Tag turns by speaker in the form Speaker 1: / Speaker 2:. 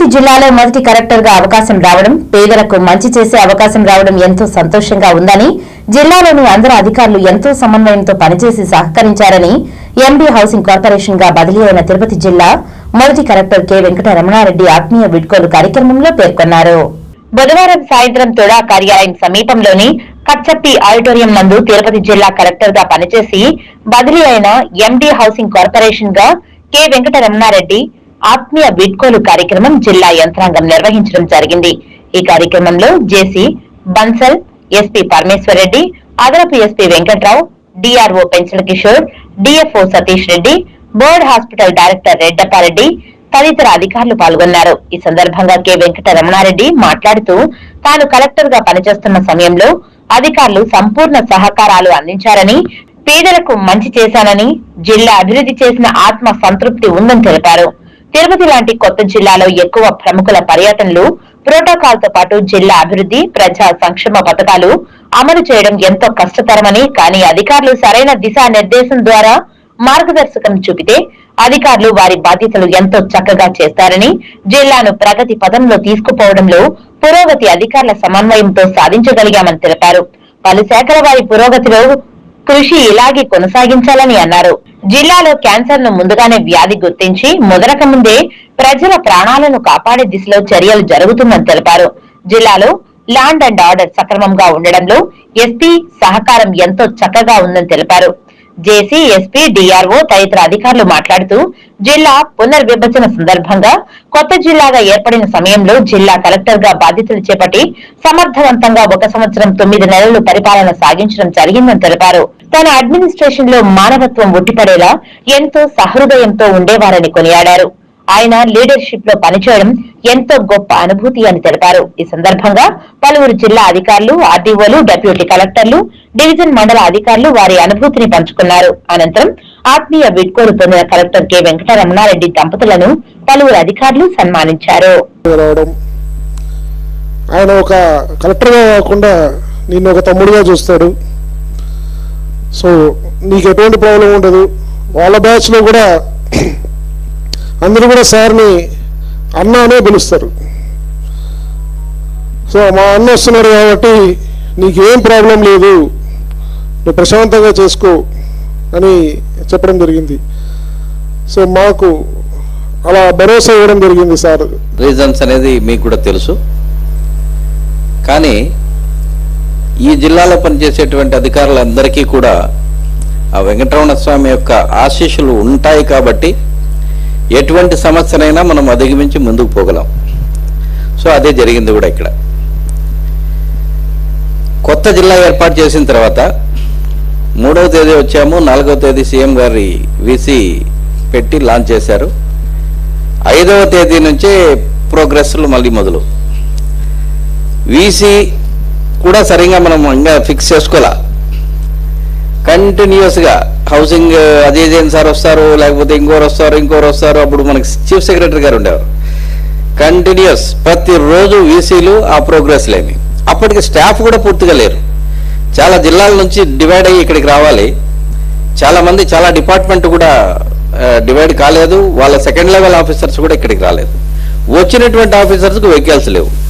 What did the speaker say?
Speaker 1: తిరుపతి జిల్లాలో మొదటి కలెక్టర్గా అవకాశం రావడం పేదలకు మంచి చేసే అవకాశం రావడం ఎంతో సంతోషంగా ఉందని జిల్లాలోని అందరు అధికారులు ఎంతో సమన్వయంతో పనిచేసి సహకరించారని ఎంబీ హౌసింగ్ కార్పొరేషన్గా బదిలీ అయిన తిరుపతి జిల్లా మొదటి కలెక్టర్ కె వెంకట రమణారెడ్డి ఆత్మీయ విడ్కోలు కార్యక్రమంలో పేర్కొన్నారు. బుధవారం సాయంత్రం తొడా కార్యాలయం సమీపంలోని కచ్చప్పి ఆడిటోరియం నందు తిరుపతి జిల్లా కలెక్టర్గా పనిచేసి బదిలీ అయిన ఎండీ హౌసింగ్ కార్పొరేషన్గా కె వెంకట రమణారెడ్డి ఆత్మీయ వీడ్కోలు కార్యక్రమం జిల్లా యంత్రాంగం నిర్వహించడం జరిగింది. ఈ కార్యక్రమంలో జేసీ బన్సల్ ఎస్పీ పరమేశ్వర్ రెడ్డి అదనపు SP Venkatrao DRO Penchala Kishore DFO Satish Reddy BIRD hospital director Reddappa Reddy తదితర అధికారులు పాల్గొన్నారు. ఈ సందర్భంగా కె వెంకట రమణారెడ్డి మాట్లాడుతూ తాను కలెక్టర్గా పనిచేస్తున్న సమయంలో అధికారులు సంపూర్ణ సహకారాలు అందించారని పేదలకు మంచి చేశానని జిల్లా అభివృద్ధి చేసిన ఆత్మ సంతృప్తి ఉందని తెలిపారు. తిరుపతి లాంటి కొత్త జిల్లాలో ఎక్కువ ప్రముఖుల పర్యటనలు ప్రోటోకాల్తో పాటు జిల్లా అభివృద్ధి ప్రజా సంక్షేమ పథకాలు అమలు చేయడం ఎంతో కష్టతరమని కానీ అధికారులు సరైన దిశానిర్దేశం ద్వారా మార్గదర్శకం చూపితే అధికారులు వారి బాధ్యతలు ఎంతో చక్కగా చేస్తారని జిల్లాను ప్రగతి పదంలో తీసుకుపోవడంలో పురోగతి అధికారుల సమన్వయంతో సాధించగలిగామని తెలిపారు. పలు శాఖల వారి పురోగతిలో కృషి ఇలాగే కొనసాగించాలని అన్నారు. జిల్లాలో క్యాన్సర్ను ముందుగానే వ్యాధి గుర్తించి మొదలక ముందే ప్రజల ప్రాణాలను కాపాడే దిశలో చర్యలు జరుగుతుందని తెలిపారు. జిల్లాలో ల్యాండ్ అండ్ ఆర్డర్ సక్రమంగా ఉండడంలో ఎస్పీ సహకారం ఎంతో చక్కగా ఉందని తెలిపారు. జేసీ ఎస్పీ డిఆర్ఓ తదితర అధికారులు మాట్లాడుతూ జిల్లా పునర్విభజన సందర్భంగా కొత్త జిల్లాగా ఏర్పడిన సమయంలో జిల్లా కలెక్టర్గా బాధ్యతలు చేపట్టి సమర్థవంతంగా ఒక సంవత్సరం తొమ్మిది నెలలు పరిపాలన సాగించడం జరిగిందని తెలిపారు. తన అడ్మినిస్ట్రేషన్లో మానవత్వం ఉట్టిపడేలా ఎంతో సహృదయంతో ఉండేవారని కొనియాడారు. ఆయన లీడర్షిప్లో పనిచేయడం ఎంతో గొప్ప అనుభూతి అని తెలిపారు. ఈ సందర్భంగా పలువురు జిల్లా అధికారులు ఆర్డీఓలు డిప్యూటీ కలెక్టర్లు డివిజన్ మండల అధికారులు వారి అనుభూతిని పంచుకున్నారు. అనంతరం ఆత్మీయ వీడ్కోలు పొందిన కలెక్టర్ కె. వెంకటరమణారెడ్డి దంపతులను పలువురు అధికారులు సన్మానించారు.
Speaker 2: ఆయన ఒక కలెక్టర్గా కాకుండా నిన్ను ఒక తమ్ముడుగా చూస్తాడు. సో నీకు ఎటువంటి ప్రాబ్లం ఉండదు. వాళ్ళ బ్యాచ్లో కూడా అందరూ కూడా సార్ని అన్న అనే పిలుస్తారు. సో మా అన్న వస్తున్నాడు కాబట్టి నీకేం ప్రాబ్లం లేదు. నువ్వు ప్రశాంతంగా చేసుకో అని చెప్పడం జరిగింది. సో మాకు అలా భరోసా ఇవ్వడం జరిగింది సార్.
Speaker 3: రీజన్స్ అనేది మీకు కూడా తెలుసు. కానీ ఈ జిల్లాలో పనిచేసేటువంటి అధికారులందరికీ కూడా ఆ వెంకటరమణ స్వామి యొక్క ఆశీస్సులు ఉంటాయి కాబట్టి ఎటువంటి సమస్యనైనా మనం అధిగమించి ముందుకు పోగలం. సో అదే జరిగింది కూడా ఇక్కడ. కొత్త జిల్లా ఏర్పాటు చేసిన తర్వాత మూడవ తేదీ వచ్చాము నాలుగవ తేదీ సీఎం గారి వీసీ పెట్టి లాంచ్ చేశారు. ఐదవ తేదీ నుంచే ప్రోగ్రెస్లు మళ్ళీ మొదలు. వీసీ కూడా సరిగా మనం ఇంకా ఫిక్స్ చేసుకోవాలా? కంటిన్యూస్గా హౌసింగ్ అదే జైన్ సార్ వస్తారు లేకపోతే ఇంకోరు వస్తారు ఇంకోరు వస్తారు అప్పుడు మనకి చీఫ్ సెక్రటరీ గారు ఉండేవారు. కంటిన్యూస్ ప్రతిరోజు వీసీలు ఆ ప్రోగ్రెస్లేమి అప్పటికి స్టాఫ్ కూడా పూర్తిగా లేరు. చాలా జిల్లాల నుంచి డివైడ్ అయ్యి ఇక్కడికి రావాలి. చాలా మంది చాలా డిపార్ట్మెంట్ కూడా డివైడ్ కాలేదు. వాళ్ళ సెకండ్ లెవెల్ ఆఫీసర్స్ కూడా ఇక్కడికి రాలేదు. వచ్చినటువంటి ఆఫీసర్స్కి వెహికల్స్ లేవు.